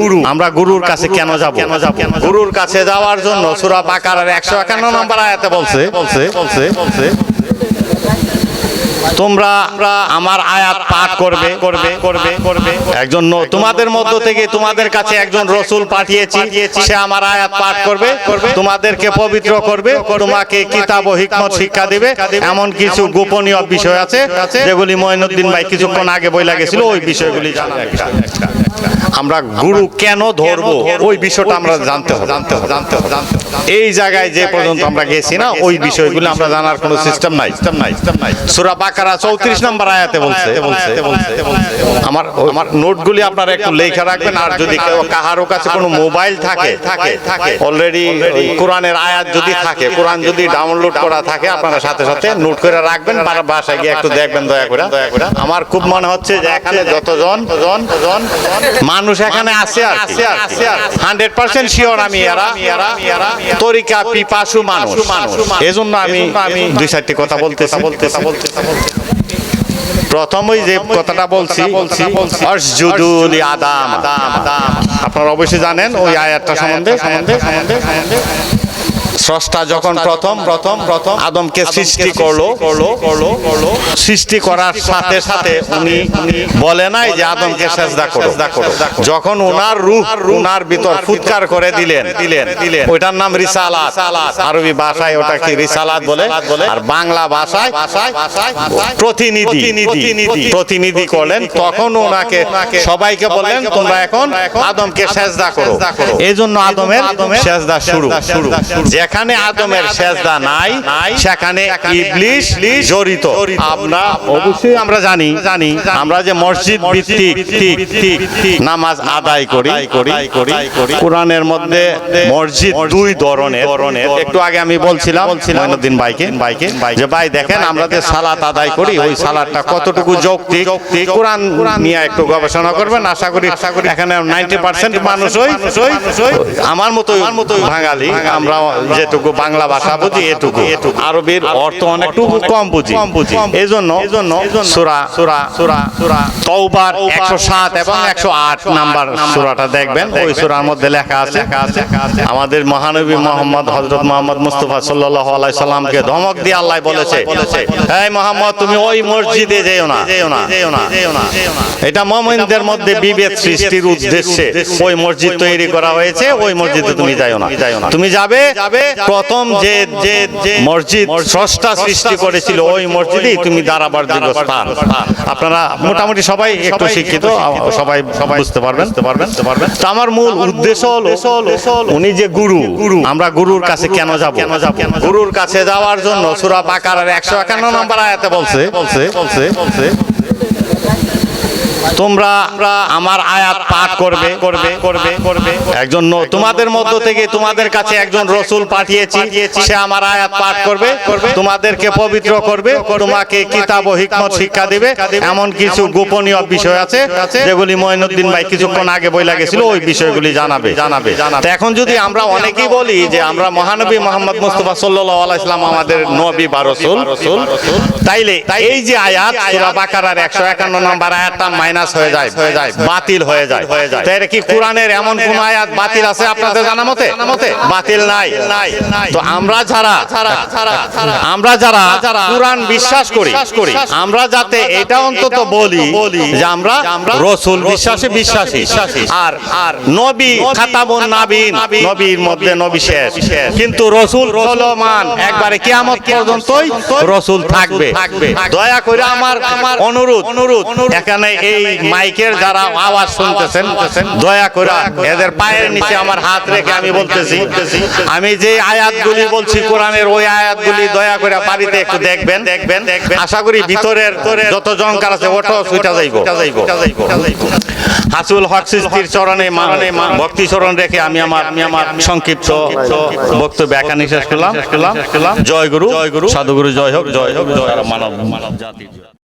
গুরু। আমরা গুরুর কাছে কেন যাব? কেন যাব? গুরুর কাছে যাওয়ার জন্য সূরা বাকারার 151 নম্বর আয়াতে বলছে। বলছে বলছে বলছে। তোমরা আমার আয়াত পাঠ করবে। করবে করবে করবে। একজন তোমাদের মধ্য থেকে তোমাদের কাছে একজন রসুল পাঠিয়েছি সে আমার আয়াত পাঠ করবে তোমাদেরকে পবিত্র করবে তোমাকে কিতাব ও হিকমত শিক্ষা দিবে এমন কিছু গোপনীয় বিষয় আছে যেগুলি মঈনুদ্দিন ভাই কিছুক্ষণ আগে বই লাগেছিল ওই বিষয়গুলি আমরা গুরু কেন ধরবো? ওই বিষয়টা আমরা জানতে হবে। জানতে হবে জানতে হবে জানতে। এই জায়গায় যে পর্যন্ত আমরা গেছি না ওই বিষয়গুলো আমরা জানার কোনো সিস্টেম নাই। সিস্টেম নাই সিস্টেম নাই সূরা বাকারা 34 নম্বর আয়াতে বলছে। আমার আমার নোটগুলি আপনারা একটু লেখা রাখবেন আর যদি কেউ কাহারও কাছে কোনো মোবাইল থাকে থাকে থাকে অলরেডি কোরআনের আয়াত যদি থাকে কোরআন যদি ডাউনলোড করা থাকে আপনারা সাথে সাথে নোট করে রাখবেন বাসায় গিয়ে একটু দেখবেন দয়া করে। দয়া করে আমার খুব মনে হচ্ছে যে এখানে যতজন জন জন মানুষ এখানে আছে আর হান্ড্রেড পার্সেন্ট শিওর আমি এরা এরা এরা। তরিকা পিপাসু মানুষ। এজন্য আমি আমি দুই চারটি কথা বলতে বলতে বলতে প্রথমই যে কথাটা বলছি আদাম। আপনারা অবশ্যই জানেন ওই আয়াতটা সম্বন্ধে সম্বন্ধে সম্বন্ধে। সম্বন্ধে। স্রষ্টা যখন প্রথম প্রথম প্রথম আদমকে সৃষ্টি করল করল করল করল সৃষ্টি করার সাথে সাথে উনি বলে নাই যে আদমকে সেজদা করো। যখন ওনার রূহ ওনার ভিতর ফুৎকার করে দিলেন। দিলেন দিলেন। ওইটার নাম রিসালাত। আরবি ভাষায় ওটাকে রিসালাত বলে। আর বাংলা ভাষায় প্রতিনিধি। প্রতিনিধি। প্রতিনিধি। করলেন। তখন ওনাকে সবাইকে বললেন তোমরা এখন আদমকে সেজদা করো। এই জন্য আদমের সেজদা শুরু। শুরু। যেখানে আদমের সেজদা নাই সেখানে ইবলিশ জড়িত। আমরা অবশ্যই আমরা জানি জানি আমরা যে মসজিদ ভিত্তিক নামাজ আদায় করি করি করি। কোরআনের মধ্যে মসজিদ দুই ধরনের। একটু আগে আমি বলছিলাম মঈনুদ্দিন ভাইকে ভাইকে যে ভাই দেখেন আমরা যে সালাত আদায় করি ওই সালাতটা কতটুকু যৌক্তিক কোরআন নিয়ে একটু গবেষণা করবেন? আশা করি আশা করি এখানে নাইনটি পার্সেন্ট মানুষই আমার মতো আমার মতো বাঙালি আমরা যেটুকু বাংলা ভাষা বুঝি এটুকু। আরবির অর্থ অনেকটুকু কম বুঝি। কম বুঝি। এই জন্য এই জন্য সুরা সুরা সুরা সুরা। তওবার একশো সাত এবং একশো আট নাম্বার সুরাটা দেখবেন। ওই সুরার মধ্যে লেখা আছে আমাদের মহানবী মোহাম্মদ হজরত মোহাম্মদ মুস্তফা সাল্লাহ আলাই সাল্লামকে ধমক দিয়ে আল্লাহ বলেছে এই মোহাম্মদ তুমি ওই মসজিদে যেও না। যেও না। যেও না। যেও না এটা মোমিনদের মধ্যে বিভেদ সৃষ্টির উদ্দেশ্যে। ওই মসজিদ তৈরি করা হয়েছে ওই মসজিদে তুমি যাও না। যাও না। তুমি যাবে প্রথম যে যে যে মসজিদ স্রষ্টা সৃষ্টি করেছিল ওই মসজিদেই তুমি দাঁড়াবার যোগ্য স্থান। আপনারা মোটামুটি সবাই একটু শিক্ষিত সবাই সবাই বুঝতে পারবেন। পারবেন পারবেন। তো আমার মূল উদ্দেশ্য হলো উনি যে গুরু গুরু আমরা গুরুর কাছে কেন যাব? কেন যাব? গুরুর কাছে যাওয়ার জন্য সূরা বাকারার 151 নম্বর আয়াতে বলছে বলছে বলছে বলছে তোমরা আমার আয়াত পাঠ করবে করবে করবে। করবে একজন তোমাদের মধ্য থেকে তোমাদের কাছে একজন রসুল পাঠিয়েছি, সে আমার আয়াত পাঠ করবে, তোমাদেরকে পবিত্র করবে, তোমাকে কিতাব ও হিকমত শিক্ষা দিবে। এমন কিছু গোপনীয় বিষয় আছে, যেগুলি মঈনুদ্দিন ভাই কিছুক্ষণ আগে বই লাগেছিল ওই বিষয়গুলি জানাবে জানাবে। তো এখন যদি আমরা অনেকেই বলি যে আমরা মহানবী মোহাম্মদ মুস্তফা সাল্লাল্লাহু আলাইহি সাল্লাম আমাদের নবী বা রাসূল, তাইলে এই যে আয়াত, সূরা বাকারার 151 নম্বর আয়াতটা মাইনাস হয়ে যায় হয়ে যায় বাতিল হয়ে যায়। হয়ে যায়। তাই কি কোরআনের এমন কোন আয়াত বাতিল আছে আপনাদের জানা মতে? বাতিল নাই। তো আমরা যারা আমরা যারা কোরআন বিশ্বাস করি আমরা যাতে এটা অন্তত বলি যে আমরা রসুল বিশ্বাসে বিশ্বাসী আর আর নবী খাতাবুন নাবিন নবীর মধ্যে নবী শেষ। কিন্তু রসুল চলমান একবারে কিয়ামত পর্যন্তই রসুল থাকবে। দয়া করে আমার আমার অনুরোধ অনুরোধ। এখানে এই মাইকের যারা আওয়াজ শুনতেছেন দয়া করে এদের পায়ের নিচে আমার হাত রেখে আমি বলতেছি আমি যে আয়াতগুলি বলছি কোরআনের ওই আয়াতগুলি দয়া করে বাড়িতে একটু দেখবেন। দেখবেন। আশা করি ভিতরের যত জঙ্কার আছে ওটাও সুইটা যাইব। হাসুল হক সৃষ্টির চরণে মা- ভক্তি চরণ রেখে আমি আমার আমি আমার সংক্ষিপ্ত বক্তব্য এখানে শেষ করলাম। জয় গুরু। জয় গুরু। সাধুগুরু জয় হোক জয় হোক জয় মানব মানব জাতি জয়।